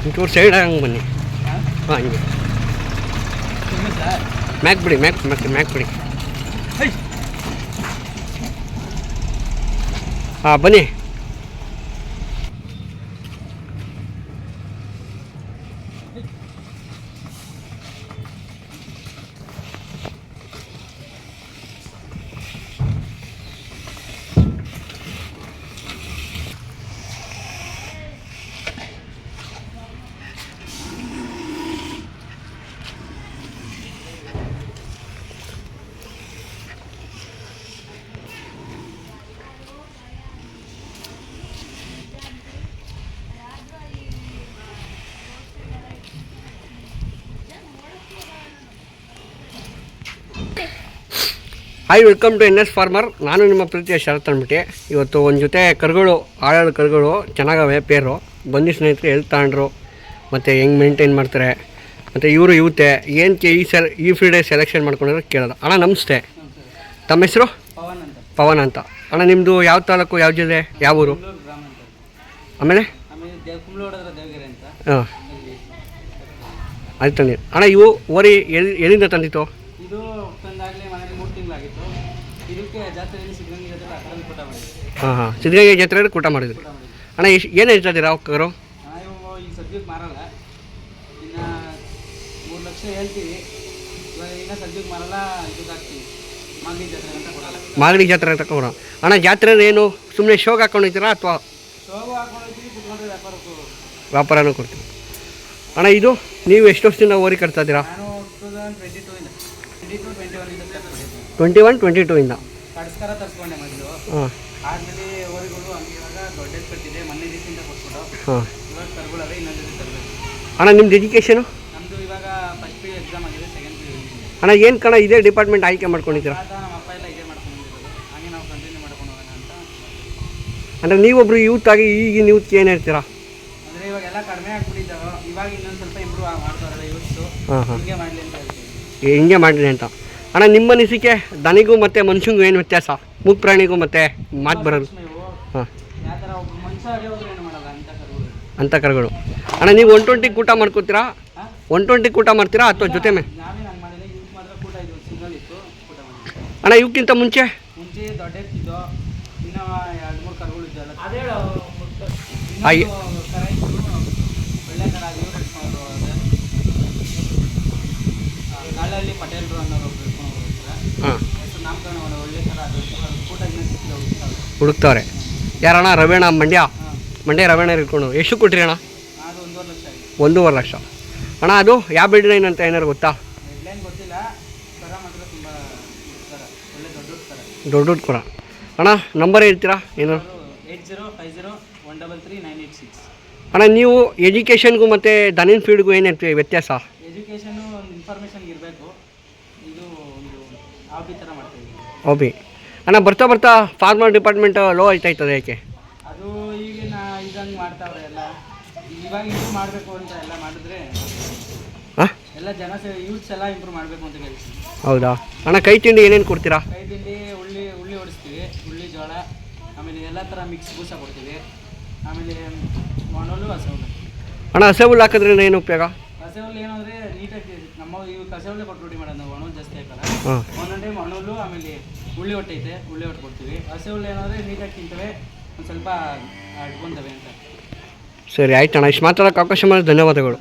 ಒಂಚೂರು ಸೈಡ್ ಹಂಗೆ ಬನ್ನಿ ಹಾಂ ಹಾಂ ಹಿಂಗೆ ಸರ್ ಮ್ಯಾಕ್ ಬಿಡಿ ಮ್ಯಾಕ್ ಮ್ಯಾಕ್ ಮ್ಯಾಕ್ ಬಿಡಿ ಹೈ ಹಾಂ ಬನ್ನಿ hi welcome to N S farmer ನಾನು ನಿಮ್ಮ ಪ್ರೀತಿಯ ಶರತ್ ಅಂದ್ಬಿಟ್ಟು. ಇವತ್ತು ಒಂದು ಜೊತೆ ಕರುಗಳು ಆಳಾದ ಕರುಗಳು ಚೆನ್ನಾಗವೆ ಪೇರು. ಬಂದಿ ಸ್ನೇಹಿತರು ಎಲ್ಲಿ ತಗೊಂಡ್ರು? ಮತ್ತು ಹೆಂಗೆ ಮೇಂಟೈನ್ ಮಾಡ್ತಾರೆ? ಮತ್ತು ಇವರು ಇವತ್ತೆ ಏನಕ್ಕೆ ಈ ಸೆಲ್ ಈ ಫೀಲ್ಡೇ ಸೆಲೆಕ್ಷನ್ ಮಾಡ್ಕೊಂಡಿರೋ ಕೇಳೋದು. ಅಣ್ಣ ನಮಸ್ತೆ. ತಮ್ಮ ಹೆಸರು? ಪವನ್ ಅಂತ. ಅಣ್ಣ ನಿಮ್ಮದು ಯಾವ ತಾಲೂಕು ಯಾವ ಜಿಲ್ಲೆ ಯಾವ ಊರು? ಆಮೇಲೆ? ಹಾಂ. ಆಯ್ತು ಅದು ತಂದಿ ಅಣ್ಣ ಇವು ಓರಿ ಎಲ್ಲಿ ಎಲ್ಲಿಂದ ತಂದಿತ್ತು ಇದು ತಂದಾಗಲೇ ಮನೇಲಿ ಮೂರು ತಿಂಗಳಾಗಿತ್ತು ಇದಕ್ಕೆ ಜಾತ್ರೆಯಲ್ಲಿ ಸಿದ್ಧಗಂಗೆ ಜೊತೆ ಆ ಥರದ್ದು ಕೂಟ ಮಾಡಿದ್ವಿ ಹಾಂ ಹಾಂ. ಸಿದ್ಧಗಂಗೆ ಜಾತ್ರೆಯಲ್ಲಿ ಕೂಟ ಮಾಡಿದ್ರಿ. ಅಣ್ಣ ಎಷ್ಟು ಏನು ಹೇಳ್ತಾ ಇದ್ದೀರಾ ಕರು ನಾವು ಈಗ ಸದ್ಯಕ್ಕೆ ಮಾರಲ್ಲ. ಇನ್ನು ಮೂರು ಲಕ್ಷ ಹೇಳ್ತೀವಿ. ಇವಾಗ ಇನ್ನು ಸದ್ಯಕ್ಕೆ ಮಾರಲ್ಲ ಇದಕ್ಕೆ ಹಾಕ್ತೀವಿ. ಮಾಗಡಿ ಜಾತ್ರೆ ಅಂತ ಕೊಡಲ್ಲ. ಮಾಗಡಿ ಜಾತ್ರೆ ತಗೊಂಡು ಅಣ್ಣ ಜಾತ್ರೆ ಏನು ಸುಮ್ಮನೆ ಶೋಗ್ ಹಾಕೊಂಡಿದ್ದೀರಾ ಅಥವಾ ಕುತ್ಕೊಂಡ್ರೆ ವ್ಯಾಪಾರಕ್ಕೂ ವ್ಯಾಪಾರನೂ ಕೊಡ್ತೀವಿ. ಅಣ್ಣ ಇದು ನೀವು ಎಷ್ಟು ವರ್ಷದಿಂದ ಓರಿ ಕಟ್ತಾ ಇದ್ದೀರಾ? ನಾನು ಟೂ ತೌಸಂಡ್ ಟ್ವೆಂಟಿ ಟೂ ಇಂದ. ಟ್ವೆಂಟಿ ಟು ಟ್ವೆಂಟಿ ಒನ್ ಇಂದ ಸ್ಟಾರ್ಟ್ ಮಾಡಿದ್ದೆ ಟ್ವೆಂಟಿ ಒನ್ ಟ್ವೆಂಟಿ ಟೂ ಇಂದ. ಕಡ್ಸ್ಕರ ತರಿಸ್ಕೊಂಡೆ ಮೊದಲು. ಹಾಂ. ಆದಮೇಲೆ ಓರಿಗಳು ಹಂಗೆ ಇವಾಗ ದೊಡ್ಡ ಕಟ್ಟಿದೆ ಮೊನ್ನೆ ದಿವಸದಿಂದ ಕೊಟ್ಬಿಟ್ಟು. ಹಾಂ. ಇವಾಗ ಇನ್ನೊಂದು ದಿವಸ ತರಬೇಕು. ಅಣ್ಣ ನಿಮ್ದು ಎಜುಕೇಷನು ನಮ್ಮದು ಇವಾಗ ಫಸ್ಟ್ ಪಿ ಎಕ್ಸಾಮ್ ಆಗಿದೆ ಸೆಕೆಂಡ್ ಪಿ ಅಣ್ಣ ಏನು ಕಣ ಇದೇ ಡಿಪಾರ್ಟ್ಮೆಂಟ್ ಆಯ್ಕೆ ಮಾಡ್ಕೊಂಡಿದ್ದೀರಾ? ಆದ ನಮ್ಮ ಅಪ್ಪ ಎಲ್ಲ ಇದೇ ಮಾಡ್ಕೊಂಡು ಬಂದಿರೋದು. ಹಾಗೆ ನಾವು ಕಂಟಿನ್ಯೂ ಮಾಡ್ಕೊಂಡು ಹೋಗೋಣ ಅಂತ. ಅಂದರೆ ನೀವೊಬ್ರು ಯೂತ್ ಆಗಿ ಈಗಿನ ಯೂತ್ಗೆ ಏನು ಹೇಳ್ತೀರಾ? ಅಂದರೆ ಇವಾಗೆಲ್ಲ ಕಡಿಮೆ ಆಗ್ಬಿಟ್ಟಿದ್ದಾವೆ. ಇವಾಗ ಇನ್ನೊಂದು ಸ್ವಲ್ಪ ಇಂಪ್ರೂವ್ ಮಾಡ್ತಾರಲ್ಲ ಯೂತ್ಸು ಹಾಂ ಹಾಂ. ಹಿಂಗೆ ಮಾಡಲಿ ಅಂತ ಹೇಳ್ತೀವಿ ಹಿಂಗೆ ಮಾಡಿರಿ ಅಂತ. ಅಣ್ಣ ನಿಮ್ಮ ಅನಿಸಿಕೆ ದನಿಗೂ ಮತ್ತು ಮನುಷ್ಯಂಗೂ ಏನು ವ್ಯತ್ಯಾಸ? ಮೂಕ್ ಪ್ರಾಣಿಗೂ ಮತ್ತೆ ಮಾತು ಬರೋದು ಹಾಂ. ಅಂತ ಕರ್ಗಳು. ಅಣ್ಣ ನೀವು ಒನ್ ಟ್ವೆಂಟಿ ಕೂಟ ಮಾಡ್ಕೋತೀರಾ? ಒನ್ ಟ್ವೆಂಟಿ ಕೂಟ ಮಾಡ್ತೀರಾ ಅಥವಾ ಜೊತೆ ಮೇ ನಾವೇ ನಂಗೆ ಮಾತ್ರ ಕೂಟ ಇದು ಸಿಂಗಲ್ ಇತ್ತು ಕೂಟ ಮಾಡಿದ್ವಿ ಅಣ್ಣ ಇವಕ್ಕಿಂತ ಮುಂಚೆ ಮುಂಚೆ ದೊಡ್ಡ ಎತ್ತಿದ್ದು ಇನ್ನೂ ಎರಡು ಮೂರು ಕರುಗಳು ಇದ್ದಲ್ಲ ಅದೇ ಆಯ್- ಕರ ಇತ್ತು ಒಳ್ಳೆ ಕರ ಆಗಿವು ಕಟ್ಕೊಂಡು ಹೋದೆ ಕಾಲಲ್ಲಿ ಪಟೇಲ್ರು ಅನ್ನೋರು ಒಬ್ರು ಇಟ್ಕೊಂಡು ಹೋಗ್ತಾರೆ ಹಾಂ ಹೆಸರು ನಾಮಕರಣ ಮಾಡೋ ಒಳ್ಳೆ ಕರ ಅದು ಅದು ಕೂಟ ಇನ್ನೂ ಸಿಕ್ಕಿಲ್ಲ ಹುಡುಕ್ತಾರೆ ಹುಡುಕ್ತವ್ರೆ. ಯಾರಣ್ಣ? ರವೇಣ ಮಂಡ್ಯ? ಮಂಡ್ಯ ರವೇಣ ಇಟ್ಕೊಂಡು. ಎಷ್ಟು ಕೊಟ್ರಿ ಅಣ್ಣ? ಒಂದೂವರೆ ಲಕ್ಷ. ಅಣ್ಣ, ಅದು ಯಾವ ಬಿಲ್ಡ್ ಲೈನ್ ಅಂತ ಏನಾರು ಗೊತ್ತಾ? ದೊಡ್ಡ ದೊಡ್ಡ ಕೊಡ. ಅಣ್ಣ ನಂಬರ್ ಹೇಳ್ತೀರಾ? ಏನು? ಅಣ್ಣ, ನೀವು ಎಜುಕೇಷನ್ಗೂ ಮತ್ತು ದನಿನ್ ಫೀಲ್ಡ್ಗೂ ಏನು ಹೇಳ್ತೀವಿ ವ್ಯತ್ಯಾಸ? ಎಜುಕೇಷನ್ ಒಂದು ಇನ್ಫಾರ್ಮೇಷನ್ಗೆ ಇರಬೇಕು. ಇದು ಒಂದು ಥರ ಓಬಿ ಅಣ್ಣ ಬರ್ತಾ ಬರ್ತಾ ಫಾರ್ಮರ್ ಡಿಪಾರ್ಟ್ಮೆಂಟ್ ಲೋ ಆಯ್ತಾ ಇರ್ತದೆ ಯಾಕೆ? ಅದು ಈಗಿನ ಇದಂಗೆ ಮಾಡ್ತಾವ್ರೆ ಎಲ್ಲ. ಇವಾಗ ಇಂಪ್ರೂವ್ ಮಾಡಬೇಕು ಅಂತ ಎಲ್ಲ ಮಾಡಿದ್ರೆ ಹಾಂ ಎಲ್ಲ ಜನ ಯೂತ್ಸ್ ಎಲ್ಲ ಇಂಪ್ರೂವ್ ಮಾಡಬೇಕು ಅಂತ ಹೇಳ್ತೀನಿ ಹೌದಾ? ಅಣ್ಣ ಕೈ ತಿಂಡಿ ಏನೇನು ಕೊಡ್ತೀರಾ? ಕೈ ತಿಂಡಿ ಉಳ್ಳಿ ಉಳ್ಳಿ ಹೊಡಿಸ್ತೀವಿ ಉಳ್ಳಿ ಜೋಳ ಆಮೇಲೆ ಎಲ್ಲ ಥರ ಮಿಕ್ಸ್ ಬೂಸ ಕೊಡ್ತೀವಿ. ಆಮೇಲೆ ಒಣಲು ಹಸೆಹುಲ್ಲು ಅಣ್ಣ ಹಸೆ ಹುಲ್ಲು ಹಾಕಿದ್ರೆ ಏನು ಉಪಯೋಗ? ಹಸೆಹುಲ್ಲು ಏನಂದ್ರೆ ನೀಟಾಗಿ ನಮ್ಮ ಇವು ಕಸೆಹುಲ್ಲೆ ಕೊಟ್ಟು ರೂಢಿ ಮಾಡೋದು ನಾವು ಒಣಲು ಜಾಸ್ತಿ ಹಾಕಲ್ಲ. ಒಂದೊಂದು ಟೈಮ್ ಒಣಲು ಆಮೇಲೆ ಉಳ್ಳಿ ಹೊಟ್ಟೆ ಐತೆ ಉಳ್ಳಿ ಹೊಟ್ಟೆ ಕೊಡ್ತೀವಿ. ಹಸೆ ಏನಂದ್ರೆ ನೀಟಾಗಿ ತಿಂತವೆ ಒಂದು ಸ್ವಲ್ಪ ಅಡ್ಕೊಂತವೆ ಅಂತ. ಸರಿ ಆಯ್ತಣ್ಣ ಅಣ್ಣ ಇಷ್ಟು ಮಾತಾಡೋಕೆ ಅವಕಾಶ ಮಾಡಿ ಧನ್ಯವಾದಗಳು.